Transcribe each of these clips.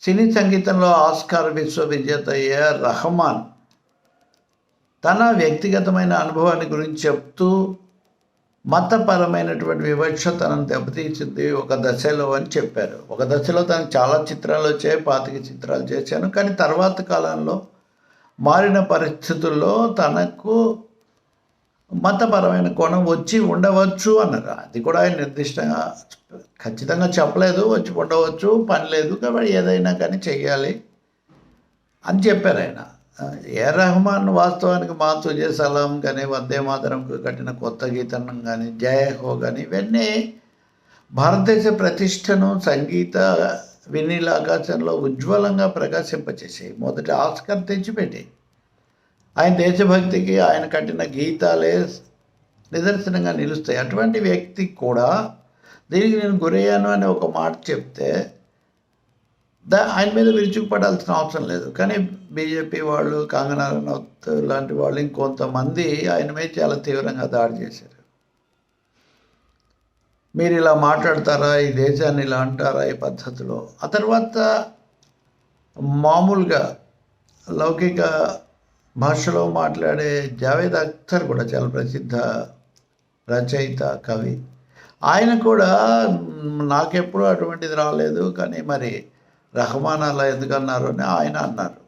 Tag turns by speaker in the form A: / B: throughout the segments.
A: సినీ సంగీతంలో Oscar విశ్వవిజేత AR Rahman తన వ్యక్తిగతమైన అనుభవాన్ని గురించి చెప్తూ మతపరమైనటువంటి వివక్ష తనను దెబ్బతీసింది ఒక దశలో అని చెప్పారు. ఒక దశలో తను చాలా చిత్రాలు వచ్చాయి పాతిక చిత్రాలు చేశాను. కానీ తర్వాత కాలంలో మారిన పరిస్థితుల్లో తనకు మతపరమైన కోణం వచ్చి ఉండవచ్చు అన్నారు. అది కూడా ఆయన నిర్దిష్టంగా ఖచ్చితంగా చెప్పలేదు వచ్చి ఉండవచ్చు పని లేదు కాబట్టి ఏదైనా కానీ చెయ్యాలి అని చెప్పారు ఆయన. ఏ రహమాన్ వాస్తవానికి మా తుజే సలాం కానీ వందే మాతరంకు కట్టిన కొత్త గీతనం కానీ జయ హో కానీ ఇవన్నీ భారతదేశ ప్రతిష్టను సంగీత వినీల ఆకాశంలో ఉజ్వలంగా ప్రకాశింపచేసాయి. మొదటి ఆస్కర్ తెచ్చిపెట్టాయి. ఆయన దేశభక్తికి ఆయన కట్టిన గీతాలే నిదర్శనంగా నిలుస్తాయి. అటువంటి వ్యక్తి కూడా దీనికి నేను గురయ్యాను అని ఒక మాట చెప్తే దా ఆయన మీద విరుచుకుపడాల్సిన అవసరం లేదు. కానీ బీజేపీ వాళ్ళు కాంగనా రనౌత్ లాంటి వాళ్ళు ఇంకొంతమంది ఆయన మీద చాలా తీవ్రంగా దాడి చేశారు. మీరు ఇలా మాట్లాడతారా? ఈ దేశాన్ని ఇలా అంటారా? ఈ పద్ధతిలో. ఆ తర్వాత మామూలుగా లౌకిక భాషలో మాట్లాడే జావేద్ అఖ్తర్ కూడా చాలా ప్రసిద్ధ రచయిత కవి. ఆయన కూడా నాకెప్పుడు అటువంటిది రాలేదు కానీ మరి రహమాన్ అలా ఎందుకు అన్నారు అని ఆయన అన్నారు.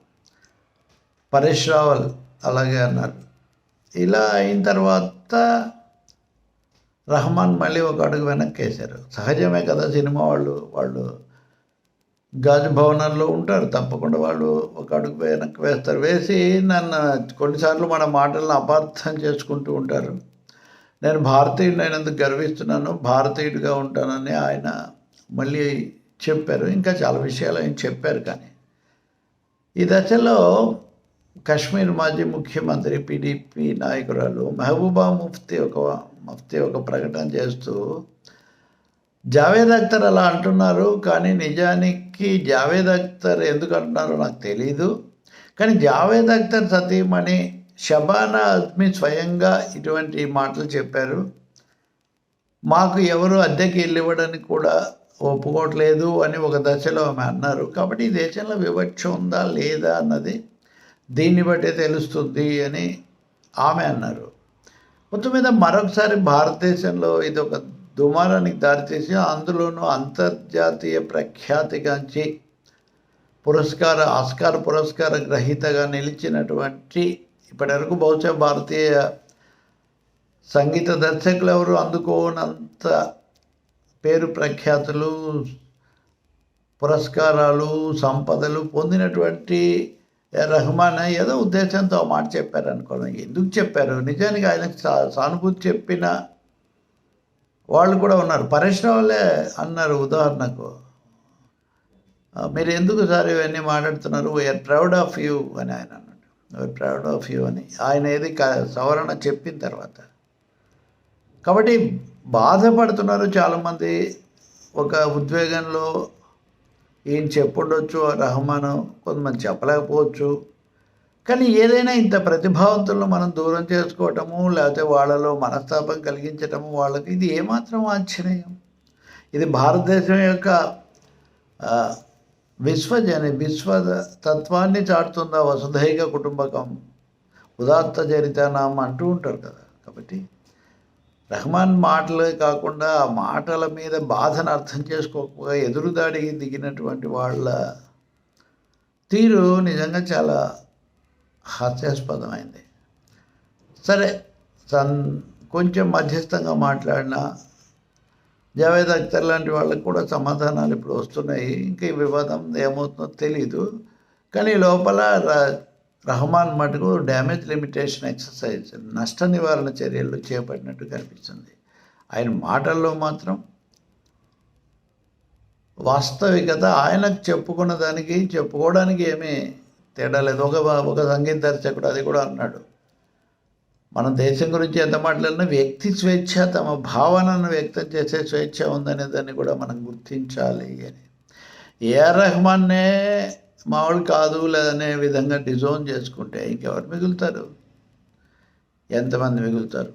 A: పరేష్ రావల్ అలాగే అన్నారు. ఇలా అయిన తర్వాత రహమాన్ మళ్ళీ ఒక అడుగు వెనక్కి వేశారు సహజమే కదా సినిమా వాళ్ళు వాళ్ళు గాజు భవనాల్లో ఉంటారు. తప్పకుండా వాళ్ళు ఒక అడుగు వెనక్కి వేస్తారు. వేసి నన్ను కొన్నిసార్లు మన మాటలను అపార్థం చేసుకుంటూ ఉంటారు. నేను భారతీయుడు అయినందుకు గర్విస్తున్నాను. భారతీయుడిగా ఉంటానని ఆయన మళ్ళీ చెప్పారు. ఇంకా చాలా విషయాలు ఆయన చెప్పారు కానీ. ఈ దశలో కశ్మీర్ మాజీ ముఖ్యమంత్రి పీడీపీ నాయకురాలు మహబూబా ముఫ్తీ ఒక ముఫ్తీ ఒక ప్రకటన చేస్తూ జావేద్ అఖ్తర్ అలా అంటున్నారు కానీ నిజానికి జావేద్ అఖ్తర్ ఎందుకు అంటున్నారో నాకు తెలీదు. కానీ జావేద్ అఖ్తర్ సతీమణి షబానా అజ్మి స్వయంగా ఇటువంటి మాటలు చెప్పారు. మాకు ఎవరు అద్దెకి వెళ్ళివ్వడానికి కూడా ఒప్పుకోవట్లేదు అని ఒక దశలో ఆమె అన్నారు. కాబట్టి ఈ దేశంలో వివక్ష ఉందా లేదా అన్నది దీన్ని బట్టే తెలుస్తుంది అని ఆమె అన్నారు. మొత్తం మీద మరొకసారి భారతదేశంలో ఇది ఒక దుమారానికి దారితీసి అందులోనూ అంతర్జాతీయ ప్రఖ్యాతిగాంచి పురస్కార ఆస్కార్ పురస్కార గ్రహీతగా నిలిచినటువంటి ఇప్పటివరకు బహుశా భారతీయ సంగీత దర్శకులు ఎవరు అందుకోనంత పేరు ప్రఖ్యాతులు పురస్కారాలు సంపదలు పొందినటువంటి రహమాన్ ఏదో ఉద్దేశంతో ఆ మాట చెప్పారు అనుకోవడం ఎందుకు చెప్పారు? నిజానికి ఆయనకు సా- సానుభూతి చెప్పిన వాళ్ళు కూడా ఉన్నారు. పరిశ్రమలే అన్నారు ఉదాహరణకు. మీరు ఎందుకు సార్ ఇవన్నీ మాట్లాడుతున్నారు? వీఆర్ ప్రౌడ్ ఆఫ్ యూ అని ఆయన అన్నాడు. వీఆర్ ప్రౌడ్ ఆఫ్ యూ అని ఆయన ఏది సవరణ చెప్పిన తర్వాత. కాబట్టి బాధపడుతున్నారు చాలామంది. ఒక ఉద్వేగంలో ఈయన చెప్పుండొచ్చు? రహమాను కొంతమంది చెప్పలేకపోవచ్చు. కానీ ఏదైనా ఇంత ప్రతిభావంతులను మనం దూరం చేసుకోవటము లేకపోతే వాళ్ళలో మనస్తాపం కలిగించటము వాళ్ళకి ఇది ఏమాత్రం ఆశ్చర్యం. ఇది భారతదేశం యొక్క ఆ, విశ్వజని విశ్వ తత్వాన్ని చాటుతుందా వసుధైక కుటుంబకం? ఉదాత్త చరితనాం అంటూ ఉంటారు కదా. కాబట్టి రెహమాన్ మాటలే కాకుండా ఆ మాటల మీద బాధను అర్థం చేసుకోకపోగా ఎదురుదాడికి దిగినటువంటి వాళ్ళ తీరు నిజంగా చాలా హాస్యాస్పదమైంది. సరే సన్ కొంచెం మధ్యస్థంగా మాట్లాడిన జావేద్ అఖ్తర్ లాంటి వాళ్ళకు కూడా సమాధానాలు ఇప్పుడు వస్తున్నాయి. ఇంకా ఈ వివాదం ఏమవుతుందో తెలీదు. కానీ లోపల రహమాన్ మటుకు డ్యామేజ్ లిమిటేషన్ ఎక్సర్సైజ్ నష్ట నివారణ చర్యలు చేపట్టినట్టు కనిపిస్తుంది. ఆయన మాటల్లో మాత్రం వాస్తవికత ఆయనకు చెప్పుకున్న దానికి చెప్పుకోవడానికి ఏమీ తేడా లేదు. ఒక ఒక సంగీత దర్శకుడు అది కూడా అన్నాడు. మన దేశం గురించి ఎంత మాట్లాడినా వ్యక్తి స్వేచ్ఛ తమ భావనను వ్యక్తం చేసే స్వేచ్ఛ ఉందనే దాన్ని కూడా మనం గుర్తించాలి అని. ఏఆర్ రెహమాన్నే మామూలు కాదు లేదనే విధంగా డిజోన్ చేసుకుంటే ఇంకెవరు మిగులుతారు? ఎంతమంది మిగులుతారు?